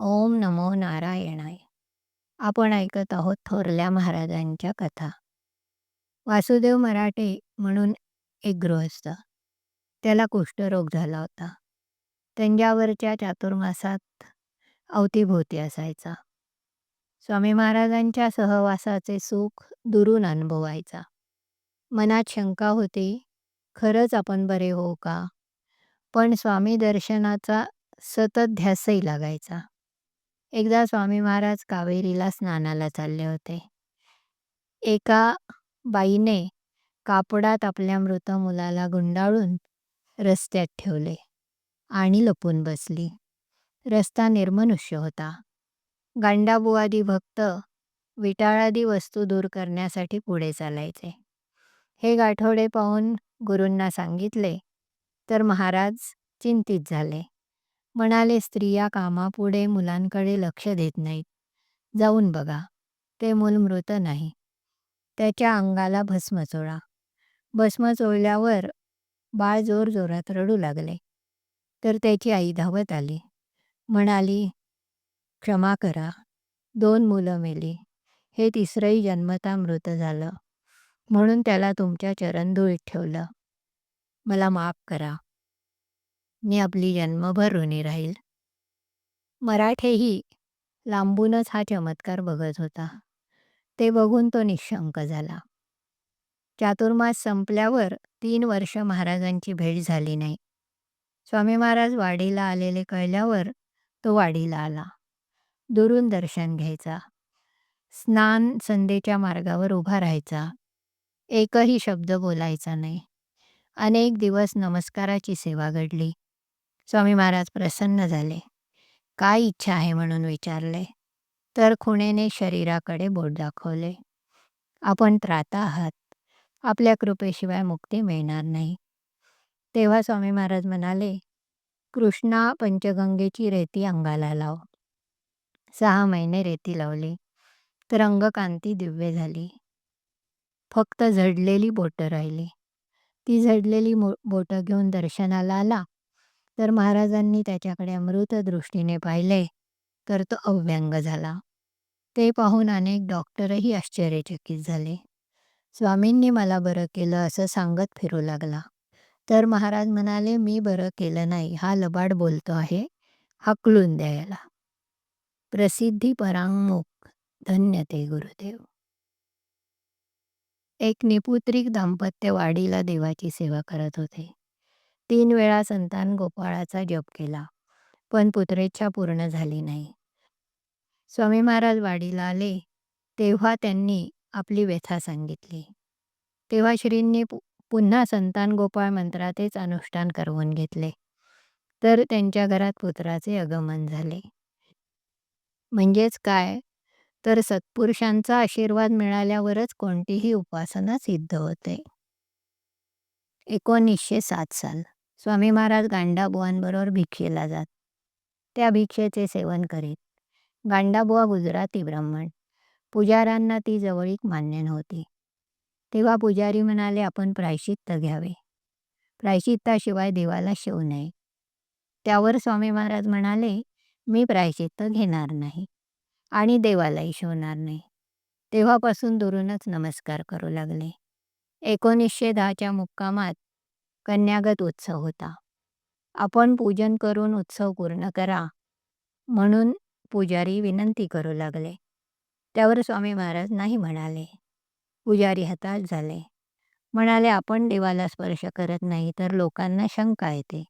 ओम नमो नारायणाय. आपण ऐकत आहोत थोरल्या महाराजांच्या कथा. वासुदेव मराठे म्हणून एक गृहस्थ. त्याला कुष्ठरोग झाला होता. त्यांच्यावरच्या चातुर्मासात अवतीभोवती असायचा. स्वामी महाराजांच्या सहवासाचे सुख दुरून अनुभवायचा. मनात शंका होती खरंच आपण बरे हो का? पण स्वामी दर्शनाचा सतत ध्यासही लागायचा. एकदा स्वामी महाराज कावेरीला स्नानाला चालले होते. एका बाईने कापडात आपल्या मृत मुलाला गुंडाळून रस्त्यात ठेवले आणि लपून बसली. रस्ता निर्मनुष्य होता. गांडाबुवादी भक्त विटाळादी वस्तू दूर करण्यासाठी पुढे चालायचे. हे गाठोडे पाहून गुरूंना सांगितले तर महाराज चिंतित झाले. म्हणाले स्त्रिया कामापुढे मुलांकडे लक्ष देत नाहीत. जाऊन बघा. ते मूल मृत नाही. त्याच्या अंगाला भस्म चोळा. भस्म चोळल्यावर बाळ जोर जोरात रडू लागले. तर त्याची आई धावत आली. म्हणाली क्षमा करा. दोन मुलं मेली. हे तिसरंही जन्मता मृत झालं. म्हणून त्याला तुमच्या चरणधुळीत ठेवलं. मला माफ करा. मी आपली जन्मभर ऋणी राहील. मराठेही लांबूनच हा चमत्कार बघत होता. ते बघून तो निशंक झाला. चातुर्मास संपल्यावर तीन वर्ष महाराजांची भेट झाली नाही. स्वामी महाराज वाडीला आलेले कळल्यावर तो वाडीला आला. दुरून दर्शन घ्यायचा. स्नान संध्येच्या मार्गावर उभा राहायचा. एकही शब्द बोलायचा नाही. अनेक दिवस नमस्काराची सेवा घडली. स्वामी महाराज प्रसन्न झाले. काय इच्छा आहे? म्हणून विचारले. तर खुणेने शरीराकडे बोट दाखवले. आपण त्राता आहात. आपल्या कृपेशिवाय मुक्ती मिळणार नाही. तेव्हा स्वामी महाराज म्हणाले कृष्णा पंचगंगेची रेती अंगाला लाव. सहा महिने रेती लावली. तर अंगकांती दिव्य झाली. फक्त झडलेली बोटं राहिली. ती झडलेली मो बोटं घेऊन दर्शनाला आला. तर महाराजांनी त्याच्याकडे अमृत दृष्टीने पाहिले तर तो अव्यंग झाला. ते पाहून अनेक डॉक्टरही आश्चर्यचकित झाले. स्वामींनी मला बरं केलं असं सांगत फिरू लागला. तर महाराज म्हणाले मी बरं केलं नाही. हा लबाड बोलतो आहे. हाकलून द्यायला प्रसिद्धी परांगमुख धन्य ते गुरुदेव. एक निपुत्रिक दाम्पत्य वाडीला देवाची सेवा करत होते. तीन वेळा संतान गोपाळाचा जप केला पण पुत्रेच्छा पूर्ण झाली नाही. स्वामी महाराज वाडीला आले तेव्हा त्यांनी आपली व्यथा सांगितली. तेव्हा श्रींनी पुन्हा संतान गोपाळ मंत्रातेच अनुष्ठान करवून घेतले. तर त्यांच्या घरात पुत्राचे आगमन झाले. म्हणजेच काय? तर सत्पुरुषांचा आशीर्वाद मिळाल्यावरच कोणतीही उपासना सिद्ध होते. एकोणीसशे सात साल. स्वामी महाराज गांडाबुवांबरोबर भिक्षेला जात. त्या भिक्षेचे सेवन करीत. गांडाबुवा गुजराती ब्राह्मण. पुजाऱ्यांना ती जवळीक मान्य नव्हती. तेव्हा पुजारी म्हणाले आपण प्रायश्चित्त घ्यावे. प्रायश्चित्ताशिवाय देवाला शिवू नये. त्यावर स्वामी महाराज म्हणाले मी प्रायश्चित्त घेणार नाही आणि देवालाही शिवणार नाही. तेव्हापासून दुरूनच नमस्कार करू लागले. एकोणीसशे दहाच्या मुक्कामात कन्यागत उत्सव होता. आपण पूजन करून उत्सव पूर्ण करा म्हणून पुजारी विनंती करू लागले. त्यावर स्वामी महाराज नाही म्हणाले. पुजारी हताश झाले. म्हणाले आपण देवाला स्पर्श करत नाही तर लोकांना शंका येते.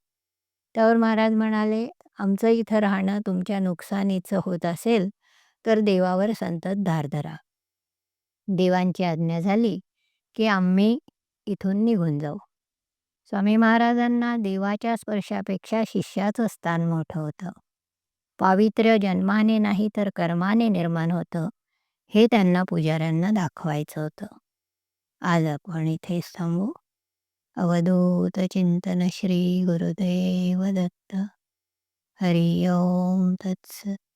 त्यावर महाराज म्हणाले आमचं इथं राहणं तुमच्या नुकसानीचं होत असेल तर देवावर संतत धार धरा. देवांची आज्ञा झाली की आम्ही इथून निघून जाऊ. स्वामी महाराजांना देवाच्या स्पर्शापेक्षा शिष्याचं स्थान मोठं होतं. पावित्र्य जन्माने नाही तर कर्माने निर्माण होतं हे त्यांना पुजाऱ्यांना दाखवायचं होतं. आज आपण इथेच थांबू? अवधूत चिंतन श्री गुरुदेव दत्त. हरि ओम तत्सत